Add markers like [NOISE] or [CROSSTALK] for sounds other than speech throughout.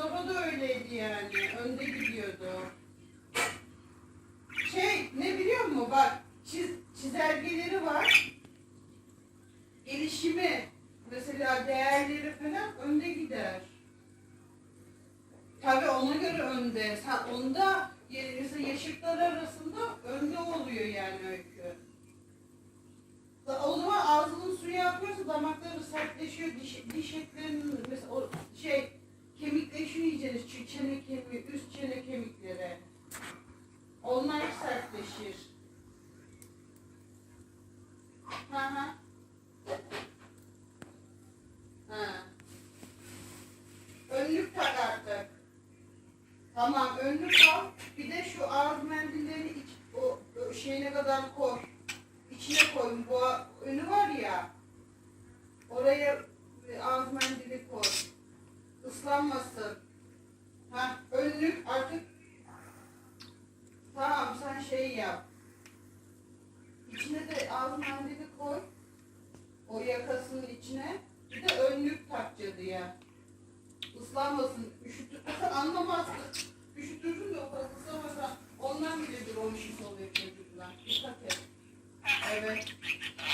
Mustafa da öyleydi yani. Önde gidiyordu. Şey ne biliyor musun? Bak çiz, çizelgeleri var. Gelişimi mesela değerleri falan önde gider. Tabi ona göre önde. Sen onda mesela yaşıklar arasında önde oluyor yani öykü. O zaman ağzının suyu akıyorsa damakları sertleşiyor. Diş, diş etlerinin mesela o şey iyice, çene kemiği, üst çene kemikleri. Onlar sertleşir. Hı hı. Ha. Önlük tak artık. Tamam önlük al. Bir de şu ağız mendillerini iç, o, o şeyine kadar koy. İçine koy. Bu önü var ya. Oraya bir ağız mendili koy. Islanmasın. Ha önlük artık Tamam sen şey yap. İçine de ağız mendili koy. O yakasının içine. Bir de önlük tak cadıya. Islanmasın. Üşütürsen [LAUGHS] anlamaz. Üşütürün de o kadar ıslamasa ondan bile bir olmuş oluyor çocuklar. Dikkat et. Evet.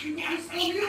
Çünkü ıslanıyor